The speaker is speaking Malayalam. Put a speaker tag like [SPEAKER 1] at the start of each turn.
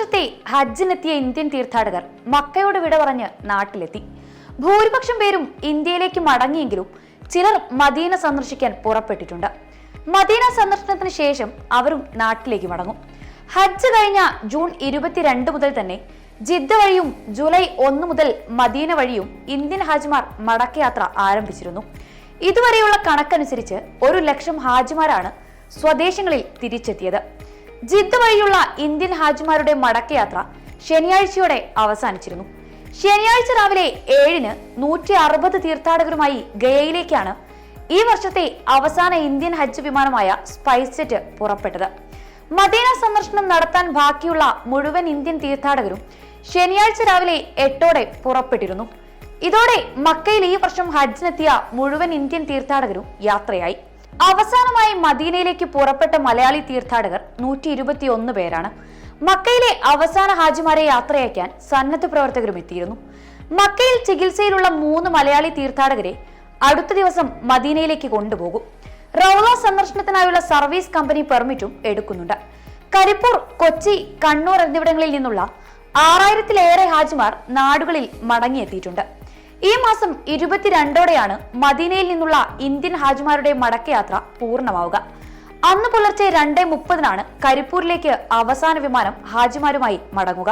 [SPEAKER 1] വർഷത്തെ ഹജ്ജിനെത്തിയ ഇന്ത്യൻ തീർത്ഥാടകർ മക്കയോട് വിട പറഞ്ഞ് നാട്ടിലെത്തി. ഭൂരിപക്ഷം പേരും ഇന്ത്യയിലേക്ക് മടങ്ങിയെങ്കിലും ചിലർ മദീന സന്ദർശിക്കാൻ പുറപ്പെട്ടിട്ടുണ്ട്. മദീന സന്ദർശനത്തിന് ശേഷം അവരും നാട്ടിലേക്ക് മടങ്ങും. ഹജ്ജ് കഴിഞ്ഞ ജൂൺ ഇരുപത്തിരണ്ട് മുതൽ തന്നെ ജിദ്ദ വഴിയും ജൂലൈ ഒന്ന് മുതൽ മദീന വഴിയും ഇന്ത്യൻ ഹാജിമാർ മടക്കയാത്ര ആരംഭിച്ചിരുന്നു. ഇതുവരെയുള്ള കണക്കനുസരിച്ച് ഒരു ലക്ഷം ഹാജിമാരാണ് സ്വദേശങ്ങളിൽ തിരിച്ചെത്തിയത്. ജിദ്ദ വഴിയുള്ള ഇന്ത്യൻ ഹാജിമാരുടെ മടക്കയാത്ര ശനിയാഴ്ചയോടെ അവസാനിച്ചിരുന്നു. ശനിയാഴ്ച രാവിലെ ഏഴിന് നൂറ്റി അറുപത് തീർത്ഥാടകരുമായി ഗയയിലേക്കാണ് ഈ വർഷത്തെ അവസാന ഇന്ത്യൻ ഹജ്ജ് വിമാനമായ സ്പൈസ് ജെറ്റ് പുറപ്പെട്ടത്. മദീന സന്ദർശനം നടത്താൻ ബാക്കിയുള്ള മുഴുവൻ ഇന്ത്യൻ തീർത്ഥാടകരും ശനിയാഴ്ച രാവിലെ എട്ടോടെ പുറപ്പെട്ടിരുന്നു. ഇതോടെ മക്കയിൽ ഈ വർഷം ഹജ്ജിനെത്തിയ മുഴുവൻ ഇന്ത്യൻ തീർത്ഥാടകരും യാത്രയായി. അവസാനമായി മദീനയിലേക്ക് പുറപ്പെട്ട മലയാളി തീർത്ഥാടകർ നൂറ്റി ഇരുപത്തിയൊന്ന് പേരാണ്. മക്കയിലെ അവസാന ഹാജിമാരെ യാത്രയാക്കാൻ സന്നദ്ധ പ്രവർത്തകരും എത്തിയിരുന്നു. മക്കയിൽ ചികിത്സയിലുള്ള മൂന്ന് മലയാളി തീർത്ഥാടകരെ അടുത്ത ദിവസം മദീനയിലേക്ക് കൊണ്ടുപോകും. റൗള സന്ദർശനത്തിനായുള്ള സർവീസ് കമ്പനി പെർമിറ്റും എടുക്കുന്നുണ്ട്. കരിപ്പൂർ കൊച്ചി കണ്ണൂർ എന്നിവിടങ്ങളിൽ നിന്നുള്ള ആറായിരത്തിലേറെ ഹാജിമാർ നാടുകളിൽ മടങ്ങിയെത്തിയിട്ടുണ്ട്. ഈ മാസം ഇരുപത്തിരണ്ടോടെയാണ് മദീനയിൽ നിന്നുള്ള ഇന്ത്യൻ ഹാജിമാരുടെ മടക്കയാത്ര പൂർണമാവുക. അന്ന് പുലർച്ചെ രണ്ടേ മുപ്പതിനാണ് കരിപ്പൂരിലേക്ക് അവസാന വിമാനം ഹാജിമാരുമായി മടങ്ങുക.